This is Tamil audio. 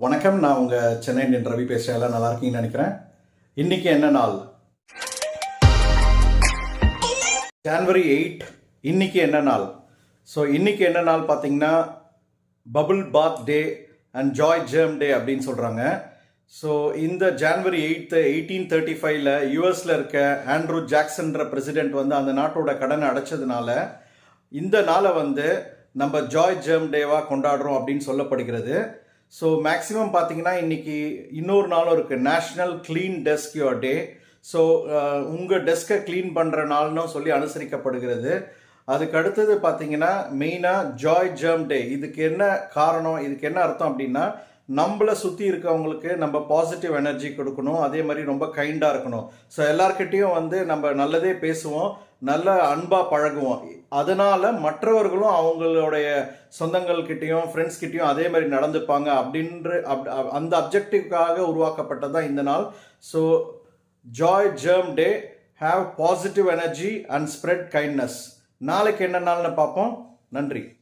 வணக்கம் நான் உங்கள் சென்னை நின் ரவி பேசுகிறேன் எல்லாம் நல்லா இருக்கீங்கன்னு நினைக்கிறேன். இன்றைக்கி என்ன நாள்? ஜான்வரி எயிட் இன்றைக்கி என்ன நாள்? ஸோ இன்றைக்கி என்ன நாள் பார்த்தீங்கன்னா bubble bath day and joy germ day அப்படின்னு சொல்கிறாங்க ஸோ இந்த ஜான்வரி எயித்து எயிட்டீன் தேர்ட்டி ஃபைவ்ல யூஎஸில் இருக்க ஆண்ட்ரூ ஜாக்சன்ற பிரசிடென்ட் வந்து அந்த நாட்டோட கடனை அடைச்சதுனால இந்த நாளை வந்து நம்ம ஜாய் ஜெர்ம் டேவாக கொண்டாடுறோம் அப்படின்னு சொல்லப்படுகிறது. ஸோ மேக்ஸிமம் பார்த்தீங்கன்னா இன்னைக்கு இன்னொரு நாளும் இருக்குது national clean desk your day so உங்கள் டெஸ்க்கை க்ளீன் பண்ணுற நாள்னு சொல்லி அனுசரிக்கப்படுகிறது. அதுக்கு அடுத்தது பார்த்தீங்கன்னா மெயினாக ஜாய் ஜெர்ம் டே இதுக்கு என்ன காரணம் இதுக்கு என்ன அர்த்தம் அப்படின்னா நம்மளை சுற்றி இருக்கவங்களுக்கு நம்ம பாசிட்டிவ் எனர்ஜி கொடுக்கணும். அதே மாதிரி ரொம்ப கைண்டாக இருக்கணும். ஸோ எல்லார்கிட்டேயும் வந்து நம்ம நல்லதே பேசுவோம். நல்ல அன்பாக பழகுவோம். அதனால் மற்றவர்களும் அவங்களுடைய சொந்தங்கள்கிட்டையும் ஃப்ரெண்ட்ஸ்கிட்டையும் அதே மாதிரி நடந்துப்பாங்க அப்படின்ற அப்- அந்த அப்ஜெக்டிவ்காக உருவாக்கப்பட்டது தான் இந்த நாள். So joy germ day have positive energy and spread kindness நாளைக்கு என்ன நாள்னு பார்ப்போம். நன்றி.